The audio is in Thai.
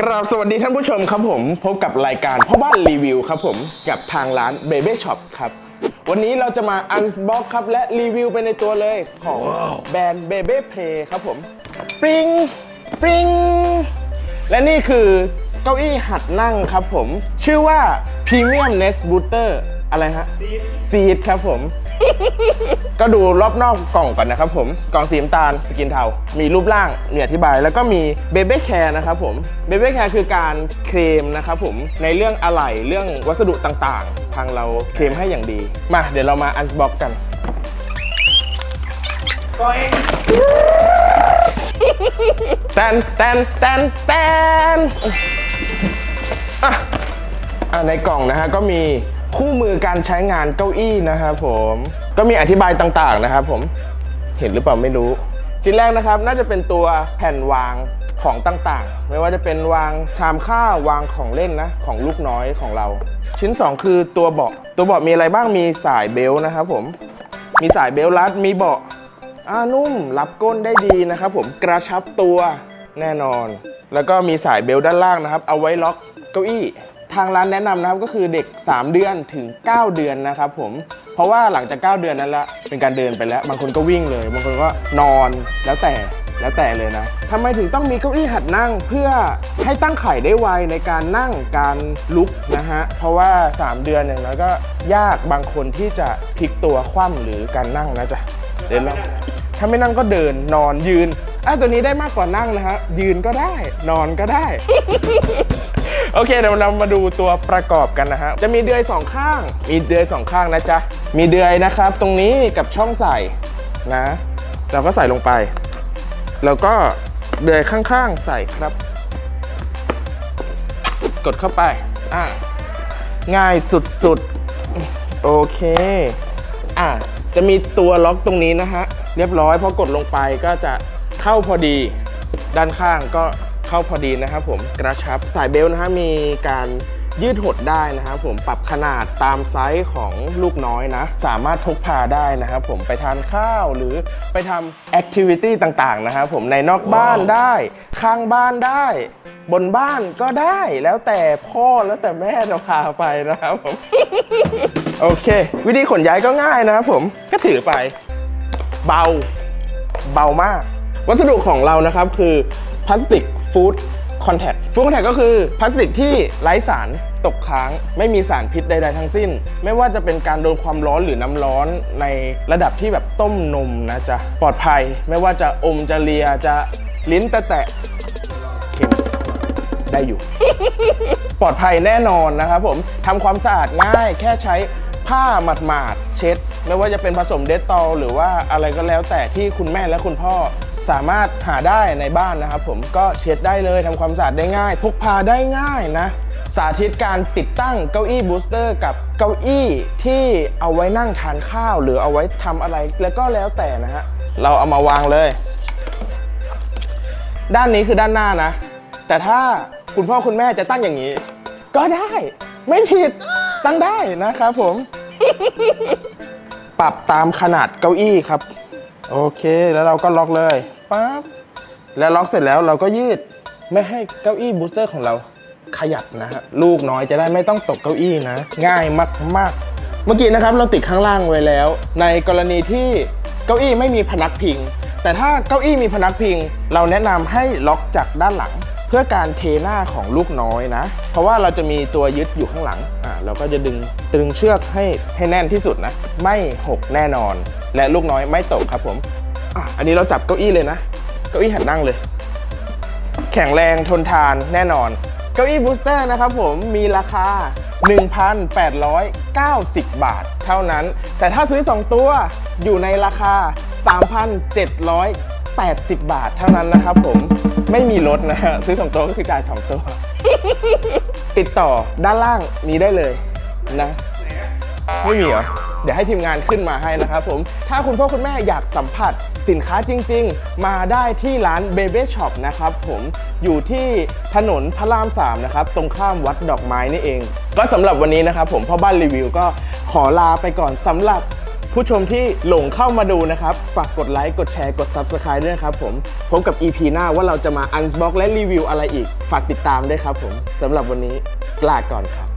กราบสวัสดีท่านผู้ชมครับผม พบกับรายการพ่อบ้านรีวิวครับผม กับทางร้าน b a b y Shop ครับ วันนี้เราจะมาอันบ็อกครับ และรีวิวไปในตัวเลยของแบรนด์ b a b y Play ครับผม ปริง ปริง และนี่คือ เก้าอี้หัดนั่งครับผม ชื่อว่า Premium Nest Booster อะไรฮะ ซีดครับผม ก็ดูรอบนอกกล่องก่อนนะครับผม กล่องสีน้ำตาลสกินเทา มีรูปร่าง มีอธิบาย แล้วก็มีเบเบ้แคร์นะครับผม เบเบ้แคร์คือการเคลมนะครับผม ในเรื่องอะไหล่เรื่องวัสดุต่างๆ ทางเราเคลมให้อย่างดี มา เดี๋ยวเรามาอันบ็อกกัน แตนแตนแตนแตนอะอะในกล่องนะฮะก็มีคู่มือการใช้งานเก้าอี้นะครับผมก็มีอธิบายต่างๆนะครับผมเห็นหรือเปล่าไม่รู้ชิ้นแรกนะครับน่าจะเป็นตัวแผ่นวางของต่างๆ ไม่ว่าจะเป็นวางชามข้าววางของเล่นนะของลูกน้อยของเรา ชิ้น 2 คือตัวเบาะตัวเบาะมีอะไรบ้างมีสายเบลต์นะครับผมมีสายเบลต์รัดมีเบาะ อ่านุ่มรับก้นได้ดีนะครับผมกระชับตัวแน่นอน แล้วก็มีสายเบลต์ด้านล่างนะครับ เอาไว้ล็อกเก้าอี้ ทางร้านแนะนำนะครับก็คือเด็ก 3 เดือนถึง 9 เดือนนะครับผมเพราะว่าหลังจาก 9 เดือนนั้นละเป็นการเดินไปแล้ว บางคนก็วิ่งเลย บางคนก็นอนแล้วแต่แล้วแต่เลยนะทำไมถึงต้องมีเก้าอี้หัดนั่งเพื่อให้ตั้งไข่ได้ไวในการนั่งการลุกนะฮะ เพราะว่า 3 เดือนอย่างน้อยก็ยากบางคนที่จะพลิกตัวคว่ำหรือการนั่งนะจ๊ะ เดี๋ยวเราถ้าไม่นั่งก็เดินนอนยืนอะตัวนี้ได้มากกว่านั่งนะฮะยืนก็ได้ นอนก็ได้ โอเคเดี๋ยวเรามาดูตัวประกอบกันนะฮะจะมีเดือยสองข้าง มีเดือยสองข้างนะจ๊ะมีเดือยนะครับ ตรงนี้กับช่องใส่นะ เราก็ใส่ลงไป แล้วก็เดือยข้างๆใส่ครับ กดเข้าไปอะง่ายสุดๆโอเคอะ จะมีตัวล็อกตรงนี้นะฮะ เรียบร้อยพอกดลงไปก็จะเข้าพอดีด้านข้างก็เข้าพอดีนะครับผมกระชับสายเบลต์นะฮะมีการยืดหดได้นะครับผมปรับขนาดตามไซส์ของลูกน้อยนะ สามารถพกพาได้นะครับผมไปทานข้าวหรือไปทำแอคทิวิตี้ต่างๆนะครับผมในนอกบ้านได้ ข้างบ้านได้ บนบ้านก็ได้แล้วแต่พ่อแล้วแต่แม่จะพาไปนะครับผม โอเค วิธีขนย้ายก็ง่ายนะครับผมก็ถือไป เบา เบามาก วัสดุของเรานะครับคือพลาสติกฟู้ดคอนแทคฟู้ดคอนแทคก็คือพลาสติกที่ไร้สารตกค้างไม่มีสารพิษใด ๆ ทั้งสิ้น ไม่ว่าจะเป็นการโดนความร้อนหรือน้ำร้อนในระดับที่แบบต้มนมนะจ๊ะ ปลอดภัย ไม่ว่าจะอมจะเลียจะลิ้นแตะแตะเค็ม ได้อยู่ ปลอดภัยแน่นอนนะครับผมทำความสะอาดง่ายแค่ใช้ผ้าหมาดๆเช็ด ไม่ว่าจะเป็นผสมเดตตอลหรือว่าอะไรก็แล้วแต่ที่คุณแม่และคุณพ่อสามารถหาได้ในบ้านนะครับผมก็เช็ดได้เลยทำความสะอาดได้ง่าย พกพาได้ง่ายนะ สาธิตการติดตั้งเก้าอี้บูสเตอร์กับเก้าอี้ที่เอาไว้นั่งทานข้าว หรือเอาไว้ทำอะไรแล้วก็แล้วแต่นะฮะเราเอามาวางเลย ด้านนี้คือด้านหน้านะ แต่ถ้า คุณพ่อคุณแม่จะตั้งอย่างนี้ ก็ได้ ไม่ผิดตั้งได้นะครับผม ปรับตามขนาดเก้าอี้ครับ โอเคแล้วเราก็ล็อกเลยปั๊บแล้วล็อกเสร็จแล้วเราก็ยืดไม่ให้เก้าอี้บูสเตอร์ของเราขยับนะฮะลูกน้อยจะได้ไม่ต้องตกเก้าอี้นะ ง่ายมากๆ เมื่อกี้นะครับเราติดข้างล่างไว้แล้ว ในกรณีที่เก้าอี้ไม่มีพนักพิง แต่ถ้าเก้าอี้มีพนักพิง เราแนะนำให้ล็อกจากด้านหลัง เพื่อการเทหน้าของลูกน้อยนะ เพราะว่าเราจะมีตัวยึดอยู่ข้างหลังอ่าเราก็จะดึงตรึงเชือกให้ให้แน่นที่สุดนะ ไม่หกแน่นอน และลูกน้อยไม่ตกครับผมอะอันนี้เราจับเก้าอี้เลยนะ เก้าอี้หันนั่งเลย แข็งแรงทนทานแน่นอน เก้าอี้บูสเตอร์นะครับผมมีราคา 1,890 บาทเท่านั้น แต่ถ้าซื้อ 2 ตัวอยู่ในราคา 3,780 บาทเท่านั้นนะครับผม ไม่มีลดนะฮะซื้อ2ตัวก็คือจ่าย2ตัว ติดต่อด้านล่างนี้ได้เลยนะไม่มีเหรอ เดี๋ยวให้ทีมงานขึ้นมาให้นะครับผม ถ้าคุณพ่อคุณแม่อยากสัมผัสสินค้าจริง ๆ มาได้ที่ร้าน b a b y Shop นะครับผมอยู่ที่ถนนพระราม 3 นะครับ ตรงข้ามวัดดอกไม้นี่เอง ก็สำหรับวันนี้นะครับผมพ่อบ้านรีวิวก็ขอลาไปก่อนสำหรับ ผู้ชมที่หลงเข้ามาดูนะครับ ฝากกดไลค์ กดแชร์ กด Subscribe ด้วยนะครับผม พบกับ EP หน้าว่าเราจะมา Unbox และรีวิวอะไรอีก ฝากติดตามด้วยครับผมสำหรับวันนี้ลาก่อนครับ